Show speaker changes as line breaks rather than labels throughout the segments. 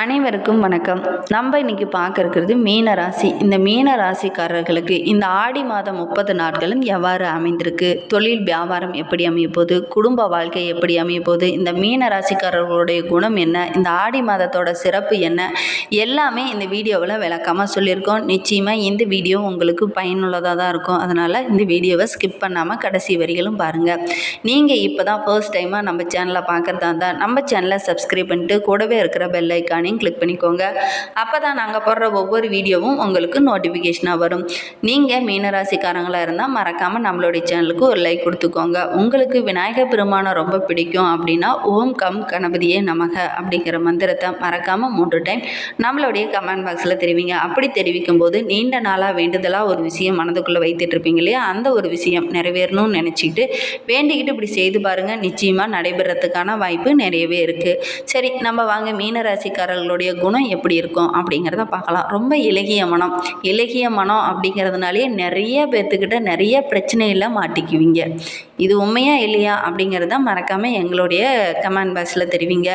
அனைவருக்கும் வணக்கம். நம்ம இன்னைக்கு பார்க்க இருக்கிறது மீன ராசி. இந்த மீன ராசிக்காரர்களுக்கு இந்த ஆடி மாதம் முப்பது நாட்களும் எவ்வாறு அமைந்திருக்கு? தொழில் வியாபாரம் எப்படி அமைய போகுது? குடும்ப வாழ்க்கை எப்படி அமைய போகுது? இந்த மீன ராசிக்காரர்களுடைய குணம் என்ன? இந்த ஆடி மாதத்தோட சிறப்பு என்ன? எல்லாமே இந்த வீடியோவில் விளக்கமாக சொல்லியிருக்கோம். நிச்சயமாக இந்த வீடியோ உங்களுக்கு பயனுள்ளதாக தான் இருக்கும். அதனால் இந்த வீடியோவை ஸ்கிப் பண்ணாமல் கடைசி வரிகளும் பாருங்கள் நீங்கள் இப்போ தான் ஃபர்ஸ்ட் டைமாக நம்ம சேனலை பார்க்குறதா இருந்தால் நம்ம சேனலை சப்ஸ்கிரைப் பண்ணிட்டு கூடவே இருக்கிற பெல் பட்டனையும் கிளிக் பண்ணிக்கோங்க. அப்போ தான் நாங்கள் போடுற ஒவ்வொரு வீடியோவும் உங்களுக்கு நோட்டிஃபிகேஷனாக வரும். நீங்கள் மீனராசிக்காரங்களாக இருந்தால் மறக்காமல் நம்மளுடைய சேனலுக்கு ஒரு லைக் கொடுத்துக்கோங்க. உங்களுக்கு விநாயகர் பெருமானை ரொம்ப பிடிக்கும் அப்படின்னா ஓம் கம் கணபதியே நமக அப்படிங்கிற மந்திரத்தை மறக்காமல் மூன்று டைம் நம்மளுடைய கமெண்ட் பாக்ஸில் தெரிவிங்க. அப்படி தெரிவிக்கும் போது நீண்ட நாளாக வேண்டுதலாக ஒரு விஷயம் மனதுக்குள்ளே வைத்துட்டு இருப்பீங்க இல்லையா? அந்த ஒரு விஷயம் நிறைவேறணும்னு நினச்சிக்கிட்டு வேண்டிக்கிட்டு இப்படி செய்து பாருங்கள் நிச்சயமாக நடைபெறத்துக்கான வாய்ப்பு நிறையவே இருக்குது சரி நம்ம வாங்க மீனராசிக்காரர்களுடைய குணம் எப்படி இருக்கும் அப்படிங்கிறத பார்க்கலாம். ரொம்ப இலகிய மனம். இலகிய மனம் அப்படிங்கிறதுனாலே நிறைய பேர்த்துக்கிட்ட நிறைய பிரச்சனையில் மாட்டிக்குவீங்க. இது உண்மையா இல்லையா அப்படிங்கிறத மறக்காமல் எங்களுடைய கமெண்ட் பாக்ஸில் தெரிவிங்க.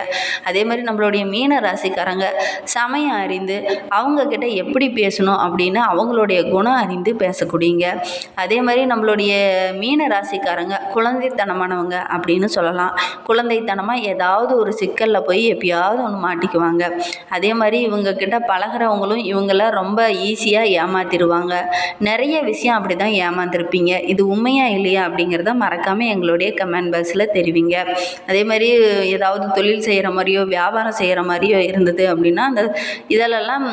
அதே மாதிரி நம்மளுடைய மீன ராசிக்காரங்க சமயம் அறிந்து அவங்கக்கிட்ட எப்படி பேசணும் அப்படின்னு அவங்களுடைய குணம் அறிந்து பேசக்கூடியங்க. அதே மாதிரி நம்மளுடைய மீன ராசிக்காரங்க குழந்தைத்தனமானவங்க அப்படின்னு சொல்லலாம். குழந்தைத்தனமாக ஏதாவது ஒரு சிக்கலில் போய் எப்பயாவது ஒன்று மாட்டிக்குவாங்க. அதே மாதிரி இவங்கக்கிட்ட பழகுறவங்களும் இவங்கள ரொம்ப ஈஸியாக ஏமாத்திடுவாங்க. நிறைய விஷயம் அப்படி தான் ஏமாந்துருப்பீங்க. இது உண்மையா இல்லையா அப்படிங்கிறத மறக்காமல் எங்களுடைய கமெண்ட் பாக்ஸில் தெரிவிங்க. அதே மாதிரி ஏதாவது தொழில் செய்கிற மாதிரியோ வியாபாரம் செய்கிற மாதிரியோ இருந்தது அப்படின்னா அந்த இதிலெல்லாம்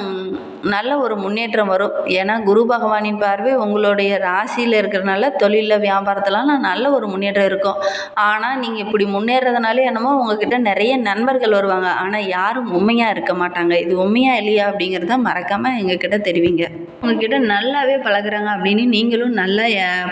நல்ல ஒரு முன்னேற்றம் வரும். ஏன்னா குரு பகவானின் பார்வை உங்களுடைய ராசியில் இருக்கிறனால தொழிலில் வியாபாரத்துலலாம் நல்ல ஒரு முன்னேற்றம் இருக்கும். ஆனால் நீங்கள் இப்படி முன்னேறதுனாலே என்னமோ உங்ககிட்ட நிறைய நண்பர்கள் வருவாங்க. ஆனால் யாரும் உண்மையாக இருக்க மாட்டாங்க. இது உண்மையாக இல்லையா அப்படிங்கிறத மறக்காமல் எங்ககிட்ட தெரிவிங்க. உங்ககிட்ட நல்லாவே பழகுறாங்க அப்படின்னு நீங்களும் நல்லா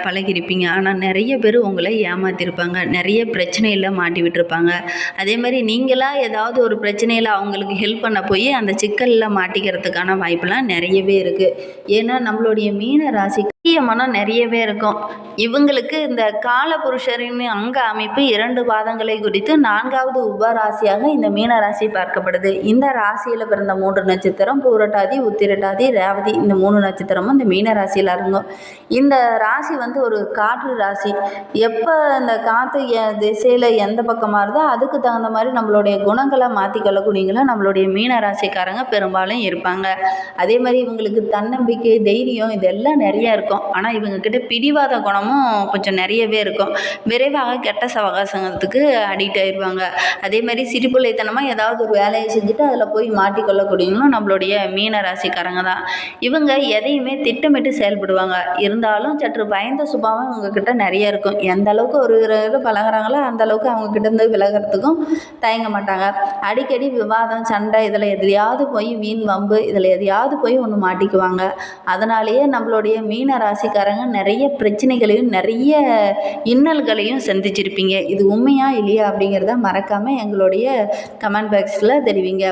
பழகிருப்பீங்க பழகியிருப்பீங்க. ஆனால் நிறைய பேர் உங்களை ஏமாத்திருப்பாங்க. நிறைய பிரச்சனையில் மாட்டி விட்டுருப்பாங்க. அதே மாதிரி நீங்களாக ஏதாவது ஒரு பிரச்சனையில் அவங்களுக்கு ஹெல்ப் பண்ண போய் அந்த சிக்கலில் மாட்டிக்கிறதுக்கான வாய்ப்பு வாய்ப்பெல்லாம் நிறையவே இருக்குது ஏன்னா நம்மளுடைய மீன ராசி முக்கிய மனம் நிறையவே இருக்கும். இவங்களுக்கு இந்த காலபுருஷரின் அங்க அமைப்பு இரண்டு பாதங்களை குறித்து நான்காவது உபராசியாக இந்த மீன ராசி பார்க்கப்படுது. இந்த ராசியில் பிறந்த மூன்று நட்சத்திரம் பூரட்டாதி உத்திரட்டாதி ரேவதி. இந்த மூணு நட்சத்திரமும் இந்த மீன ராசியில் அடங்கும். இந்த ராசி வந்து ஒரு காற்று ராசி. எப்போ இந்த காற்று எ- திசையில் எந்த பக்கமாக இருந்தோ அதுக்கு தகுந்த மாதிரி நம்மளுடைய குணங்களை மாற்றிக்கொள்ளக்கூடியவங்கள நம்மளுடைய மீன ராசிக்காரங்க பெரும்பாலும் இருப்பாங்க. அதே மாதிரி இவங்களுக்கு தன்னம்பிக்கை தைரியம் இதெல்லாம் நிறைய இருக்கும். ஆனால் இவங்கக்கிட்ட பிடிவாத குணமும் கொஞ்சம் நிறையவே இருக்கும். விரைவாக கெட்ட சவகாசத்துக்கு அடிக்ட் ஆயிடுவாங்க அதே மாதிரி சிரிப்புலைத்தனமாக ஏதாவது ஒரு வேலையை செஞ்சுட்டு அதில் போய் மாட்டிக்கொள்ளக்கூடியவங்களும் நம்மளுடைய மீன ராசிக்காரங்க தான். இவங்க எதையுமே திட்டமிட்டு செயல்படுவாங்க. இருந்தாலும் சற்று பயந்த சுபாவம் இவங்கக்கிட்ட நிறைய இருக்கும். எந்த அளவுக்கு ஒரு இது பழகுறாங்களோ அந்த அளவுக்கு அவங்க இருந்து விலகிறதுக்கும் தயங்க மாட்டாங்க. அடிக்கடி விவாதம் சண்டை இதில் எதுலையாவது போய் வீண் வம்பு இதில் எதையாவது போய் ஒன்று மாட்டிக்குவாங்க. அதனாலேயே நம்மளுடைய மீன ராசிக்காரங்க நிறைய பிரச்சனைகளையும் நிறைய இன்னல்களையும் சந்திச்சிருப்பீங்க. இது உண்மையா இல்லையா அப்படிங்கிறத மறக்காமல் எங்களுடைய கமெண்ட் பாக்ஸில் தெரிவிங்க.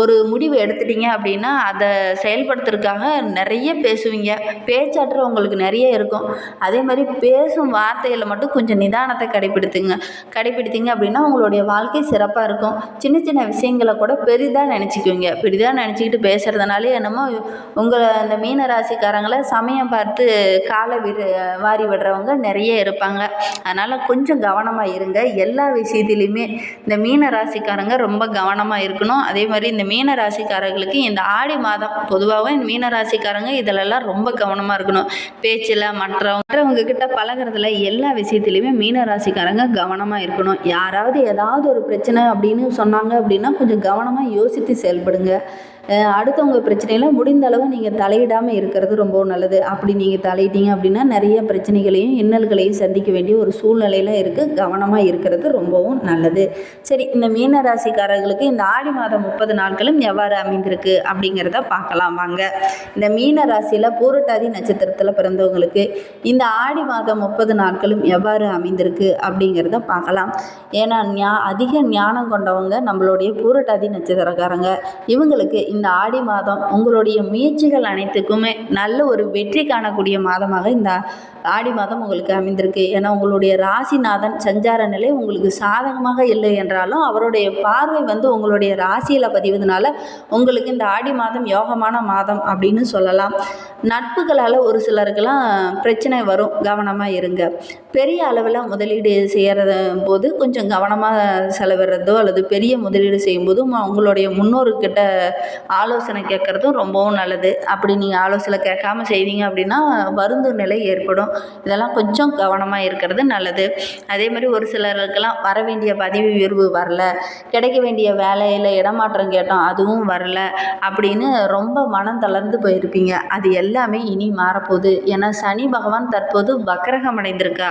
ஒரு முடிவு எடுத்துட்டீங்க அப்படின்னா அதை செயல்படுத்துறதுக்காக நிறைய பேசுவீங்க. பேச்சாற்றல் உங்களுக்கு நிறைய இருக்கும். அதே மாதிரி பேசும் வார்த்தையில் மட்டும் கொஞ்சம் நிதானத்தை கடைப்பிடித்துங்க கடைப்பிடித்தீங்க அப்படின்னா உங்களுடைய வாழ்க்கை சிறப்பாக இருக்கும். சின்ன சின்ன விஷயங்களை கூட பெரிதாக நினச்சிக்குவீங்க. பெரிதாக நினச்சிக்கிட்டு பேசுகிறதுனாலே என்னமோ உங்களை அந்த மீன ராசிக்காரங்களை சமயம் பார்த்து காலை விடு வாரி விடுறவங்க நிறைய இருப்பாங்க. அதனால் கொஞ்சம் கவனமாக இருங்க. எல்லா விஷயத்துலையுமே இந்த மீன ராசிக்காரங்க ரொம்ப கவனமாக இருக்கணும். அதே மாதிரி இந்த மீன ராசிக்காரர்களுக்கு இந்த ஆடி மாதம் பொதுவாகவே இந்த மீன ராசிக்காரங்க இதிலெல்லாம் ரொம்ப கவனமாக இருக்கணும். பேச்சில் மற்றவங்க மற்றவங்க கிட்ட பழகுறதுல எல்லா விஷயத்துலையுமே மீன ராசிக்காரங்க கவனமாக இருக்கணும். யாராவது ஏதாவது ஒரு பிரச்சனை அப்படின்னு சொன்னாங்க அப்படின்னா கொஞ்சம் கவனமாக யோசித்து செயல்படுங்க. அடுத்தவங்க பிரச்சனையில் முடிந்த அளவு நீங்கள் தலையிடாமல் இருக்கிறது ரொம்பவும் நல்லது. அப்படி நீங்கள் தலையிட்டீங்க அப்படின்னா நிறைய பிரச்சனைகளையும் இன்னல்களையும் சந்திக்க வேண்டிய ஒரு சூழ்நிலையில் இருக்குது கவனமாக இருக்கிறது ரொம்பவும் நல்லது. சரி இந்த மீன ராசிக்காரர்களுக்கு இந்த ஆடி மாதம் முப்பது நாட்களும் எவ்வாறு அமைந்திருக்கு அப்படிங்கிறத பார்க்கலாம் வாங்க. இந்த மீன ராசியில் பூரட்டாதி நட்சத்திரத்தில் பிறந்தவங்களுக்கு இந்த ஆடி மாதம் முப்பது நாட்களும் எவ்வாறு அமைந்திருக்கு அப்படிங்கிறத பார்க்கலாம். ஏன்னா ஞா அதிக ஞானம் கொண்டவங்க நம்மளுடைய பூரட்டாதி நட்சத்திரக்காரங்க. இவங்களுக்கு இந்த ஆடி மாதம் உங்களுடைய முயற்சிகள் அனைத்துக்குமே நல்ல ஒரு வெற்றி காணக்கூடிய மாதமாக இந்த ஆடி மாதம் உங்களுக்கு அமைந்திருக்கு. ஏன்னா உங்களுடைய ராசிநாதன் சஞ்சார நிலை உங்களுக்கு சாதகமாக இல்லை என்றாலும் அவருடைய பார்வை வந்து உங்களுடைய ராசியில் பதிவதனால உங்களுக்கு இந்த ஆடி மாதம் யோகமான மாதம் அப்படின்னு சொல்லலாம். நட்புகளால் ஒரு சிலருக்கெல்லாம் பிரச்சனை வரும். கவனமாக இருங்க. பெரிய அளவில் முதலீடு செய்கிற போது கொஞ்சம் கவனமாக செலவிடுறதோ அல்லது பெரிய முதலீடு செய்யும்போதும் அவங்களுடைய முன்னோர்கிட்ட ஆலோசனை கேட்குறதும் ரொம்பவும் நல்லது. அப்படி நீங்கள் ஆலோசனை கேட்காம செய்தீங்க அப்படின்னா வருந்தும் நிலை ஏற்படும். இதெல்லாம் கொஞ்சம் கவனமாக இருக்கிறது நல்லது. அதே மாதிரி ஒரு சிலருக்கெல்லாம் வர வேண்டிய பதவி உயர்வு வரல. கிடைக்க வேண்டிய வேலையில் இடமாற்றம் கேட்டோம் அதுவும் வரல அப்படின்னு ரொம்ப மனம் தளர்ந்து போயிருப்பீங்க. அது எல்லாம் எல்லாமே இனி மாறப்போகுது. ஏன்னா சனி பகவான் தற்போது வக்கரகம் அடைந்திருக்கா.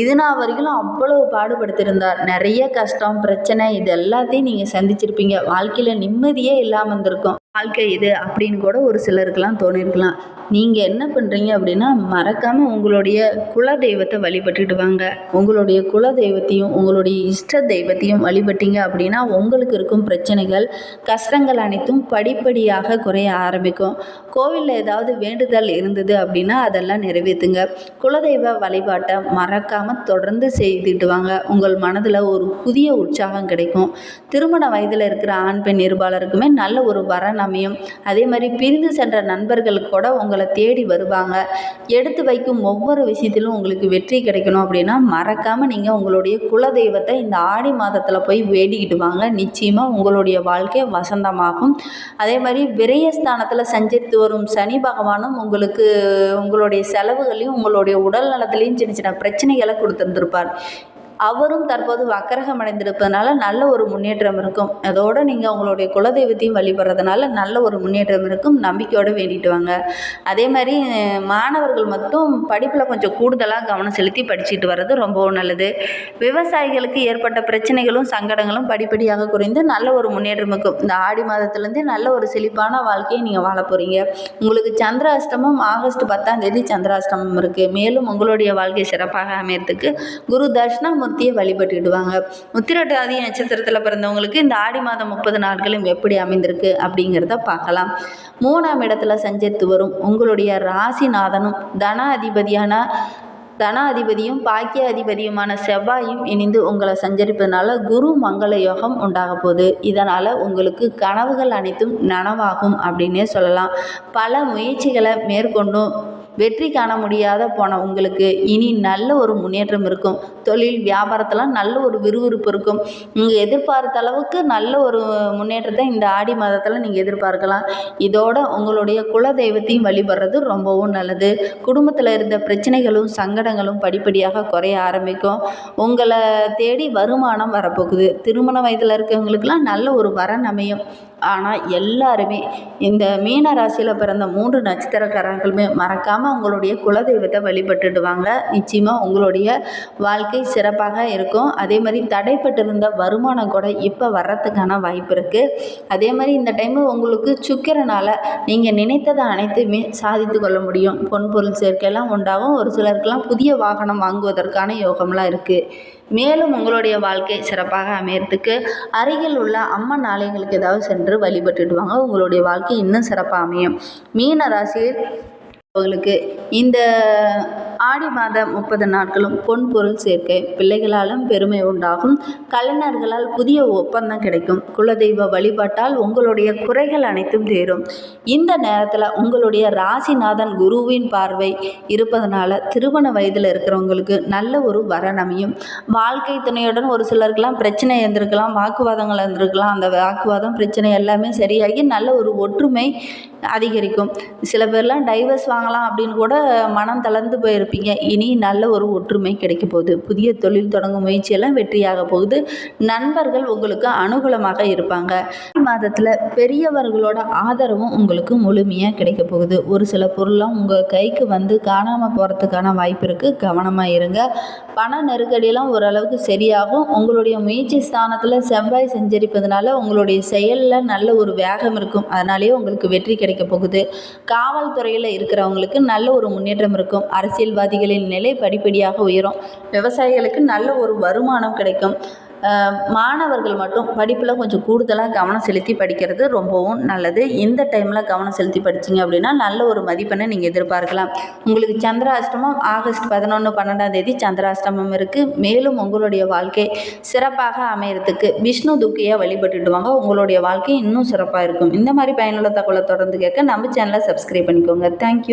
இது நான் வரைக்கும் அவ்வளோ பாடுபடுத்தியிருந்தார் நிறைய கஷ்டம் பிரச்சனை இது எல்லாத்தையும் நீங்கள் சந்திச்சிருப்பீங்க. வாழ்க்கையில் நிம்மதியே இல்லாமல் இருந்திருக்கும். வாழ்க்கை இது அப்படின்னு கூட ஒரு சிலருக்கெல்லாம் தோணியிருக்கலாம் நீங்கள் என்ன பண்ணுறீங்க அப்படின்னா மறக்காமல் உங்களுடைய குல தெய்வத்தை வழிபட்டுட்டு வாங்க. உங்களுடைய குல தெய்வத்தையும் உங்களுடைய இஷ்ட தெய்வத்தையும் வழிபட்டீங்க அப்படின்னா உங்களுக்கு இருக்கும் பிரச்சனைகள் கஷ்டங்கள் அனைத்தும் படிப்படியாக குறைய ஆரம்பிக்கும். கோவிலில் ஏதாவது வேண்டுதல் இருந்தது அப்படின்னா அதெல்லாம் நிறைவேற்றுங்க குலதெய்வ வழிபாட்டை மறக்காமல் தொடர்ந்து செய்துட்டு வாங்க. உங்கள் மனதில் ஒரு புதிய உற்சாகம் கிடைக்கும். திருமண வயதில் இருக்கிற ஆண் பெண் இருபாலருக்குமே நல்ல ஒரு வரன் அமையும். அதே மாதிரி பிரிந்து சென்ற நண்பர்கள் கூட உங்களை தேடி வருவாங்க. எடுத்து வைக்கும் ஒவ்வொரு விஷயத்திலும் உங்களுக்கு வெற்றி கிடைக்கணும் அப்படின்னா மறக்காமல் நீங்கள் உங்களுடைய குலதெய்வத்தை இந்த ஆடி மாதத்தில் போய் வேண்டிக்கிட்டு வாங்க. நிச்சயமாக உங்களுடைய வாழ்க்கை வசந்தமாகும். அதே மாதிரி விரயஸ்தானத்தில் சஞ்சரித்து வரும் சனி பகவானும் உங்களுக்கு உங்களுடைய செலவுகளையும் உங்களுடைய உடல் நலத்திலையும் சின்ன சின்ன பிரச்சனைகளை கொடுத்துருந்துருப்பார். அவரும் தற்போது வக்கரகம் அடைந்திருப்பதனால நல்ல ஒரு முன்னேற்றம் இருக்கும். அதோடு நீங்கள் உங்களுடைய குலதெய்வத்தையும் வழிபடுறதுனால நல்ல ஒரு முன்னேற்றம் இருக்கும். நம்பிக்கையோடு வேண்டிட்டு வாங்க. அதே மாதிரி மாணவர்கள் மட்டும் படிப்பில் கொஞ்சம் கூடுதலாக கவனம் செலுத்தி படிச்சுட்டு வர்றது ரொம்பவும் நல்லது. விவசாயிகளுக்கு ஏற்பட்ட பிரச்சனைகளும் சங்கடங்களும் படிப்படியாக குறைந்து நல்ல ஒரு முன்னேற்றம் இருக்கும். இந்த ஆடி மாதத்துலேருந்தே நல்ல ஒரு செழிப்பான வாழ்க்கையை நீங்கள் வாழ போகிறீங்க உங்களுக்கு சந்திராஷ்டமம் ஆகஸ்ட் பத்தாம் தேதி சந்திராஷ்டமம் இருக்குது மேலும் உங்களுடைய வாழ்க்கை சிறப்பாக அமையறதுக்கு குரு தட்சிணாமூர்த்தியை வழிபட்டுடுவாங்க உத்திரட்டாதி நட்சத்திரத்தில் பிறந்தவங்களுக்கு இந்த ஆடி மாதம் முப்பது நாட்களும் எப்படி அமைந்திருக்கு அப்படிங்கிறத பார்க்கலாம். மூணாம் இடத்துல சஞ்சரித்து வரும் உங்களுடைய ராசிநாதனும் தன அதிபதியான தன அதிபதியும் பாக்கிய அதிபதியுமான செவ்வாயும் இணைந்து உங்களை சஞ்சரிப்பதனால குரு மங்கள யோகம் உண்டாக போகுது. இதனால் உங்களுக்கு கனவுகள் அனைத்தும் நனவாகும் அப்படின்னே சொல்லலாம். பல முயற்சிகளை மேற்கொண்டும். வெற்றி காண முடியாத போன உங்களுக்கு இனி நல்ல ஒரு முன்னேற்றம் இருக்கும். தொழில் வியாபாரத்தில் நல்ல ஒரு விறுவிறுப்பு இருக்கும். நீங்கள் எதிர்பார்த்த அளவுக்கு நல்ல ஒரு முன்னேற்றத்தை இந்த ஆடி மாதத்தில் நீங்கள் எதிர்பார்க்கலாம். இதோட உங்களுடைய குல தெய்வத்தையும் வழிபடுறது ரொம்பவும் நல்லது. குடும்பத்தில் இருந்த பிரச்சனைகளும் சங்கடங்களும் படிப்படியாக குறைய ஆரம்பிக்கும். உங்களை தேடி வருமானம் வரப்போகுது. திருமண வயதில் இருக்கவங்களுக்கெல்லாம் நல்ல ஒரு வரன் அமையும். ஆனால் எல்லாருமே இந்த மீன ராசியில் பிறந்த மூன்று நட்சத்திரக்காரர்களுமே மறக்காமல் உங்களுடைய குலதெய்வத்தை வழிபட்டுடுவாங்க. நிச்சயமாக உங்களுடைய வாழ்க்கை சிறப்பாக இருக்கும். அதே மாதிரி தடைப்பட்டிருந்த வருமானம் கூட இப்போ வர்றதுக்கான வாய்ப்பு இருக்குது அதே மாதிரி இந்த டைமு உங்களுக்கு சுக்கிரனால் நீங்கள் நினைத்ததை அனைத்துமே சாதித்து கொள்ள முடியும். பொன் பொருள் சேர்க்கையெல்லாம் உண்டாகும். ஒரு சிலருக்கெல்லாம் புதிய வாகனம் வாங்குவதற்கான யோகம்லாம் இருக்குது மேலும் உங்களுடைய வாழ்க்கை சிறப்பாக அமையறதுக்கு அருகில் உள்ள அம்மன் ஆலயங்களுக்கு ஏதாவது சென்று வழிபட்டுடுவாங்க. உங்களுடைய வாழ்க்கை இன்னும் சிறப்பாக அமையும். மீன ராசியில் அவர்களுக்கு இந்த ஆடி மாத முப்பது நாட்களும் பொன் பொருள் சேர்க்கை. பிள்ளைகளாலும் பெருமை உண்டாகும். கலைஞர்களால் புதிய ஒப்பந்தம் கிடைக்கும். குலதெய்வ வழிபாட்டால் உங்களுடைய குறைகள் அனைத்தும் தேரும். இந்த நேரத்தில் உங்களுடைய ராசிநாதன் குருவின் பார்வை இருப்பதனால திருமண வயதில் இருக்கிறவங்களுக்கு நல்ல ஒரு வரன் அமையும். வாழ்க்கை துணையுடன் ஒரு சிலருக்கெல்லாம் பிரச்சனை இருந்திருக்கலாம் வாக்குவாதங்கள் இருந்திருக்கலாம். அந்த வாக்குவாதம் பிரச்சனை எல்லாமே சரியாகி நல்ல ஒரு ஒற்றுமை அதிகரிக்கும். சில பேர்லாம் டைவர்ஸ் வாங்கலாம் அப்படின்னு கூட மனம் தளர்ந்து போயிருப்பீங்க இனி நல்ல ஒரு ஒற்றுமை கிடைக்க போகுது. புதிய தொழில் தொடங்கும் முயற்சியெல்லாம் வெற்றியாக போகுது. நண்பர்கள் உங்களுக்கு அனுகூலமாக இருப்பாங்க. மாதத்தில் பெரியவர்களோட ஆதரவும் உங்களுக்கு முழுமையாக கிடைக்க போகுது. ஒரு சில பொருள்லாம் உங்கள் கைக்கு வந்து காணாமல் போகிறதுக்கான வாய்ப்பு இருக்குது கவனமாக இருங்க. பண நெருக்கடியெல்லாம் ஓரளவுக்கு சரியாகும். உங்களுடைய முயற்சி ஸ்தானத்தில் செவ்வாய் செஞ்சரிப்பதனால உங்களுடைய செயலில் நல்ல ஒரு வேகம் இருக்கும். அதனாலேயே உங்களுக்கு வெற்றி கிடைக்க போகுது. காவல்துறையில் இருக்கிறவங்களுக்கு நல்ல ஒரு முன்னேற்றம் இருக்கும். அரசியல்வாதிகளின் நிலை படிப்படியாக உயரும். விவசாயிகளுக்கு நல்ல ஒரு வருமானம் கிடைக்கும். மாணவர்கள் மட்டும் படிப்பில் கொஞ்சம் கூடுதலாக கவனம் செலுத்தி படிக்கிறது ரொம்பவும் நல்லது. இந்த டைமில் கவனம் செலுத்தி படிச்சீங்க அப்படின்னா நல்ல ஒரு மதிப்பெண்ணை நீங்கள் எதிர்பார்க்கலாம். உங்களுக்கு சந்திராஷ்டமம் ஆகஸ்ட் பதினொன்று பன்னெண்டாம் தேதி சந்திராஷ்டமம் இருக்குது மேலும் உங்களுடைய வாழ்க்கை சிறப்பாக அமையறதுக்கு விஷ்ணு துக்கியை வழிபட்டுட்டு வாங்க உங்களுடைய வாழ்க்கை இன்னும் சிறப்பாக இருக்கும். இந்த மாதிரி பயனுள்ள தகவலை தொடர்ந்து கேட்க நம்ம சேனலை சப்ஸ்கிரைப் பண்ணிக்கோங்க. தேங்க்யூ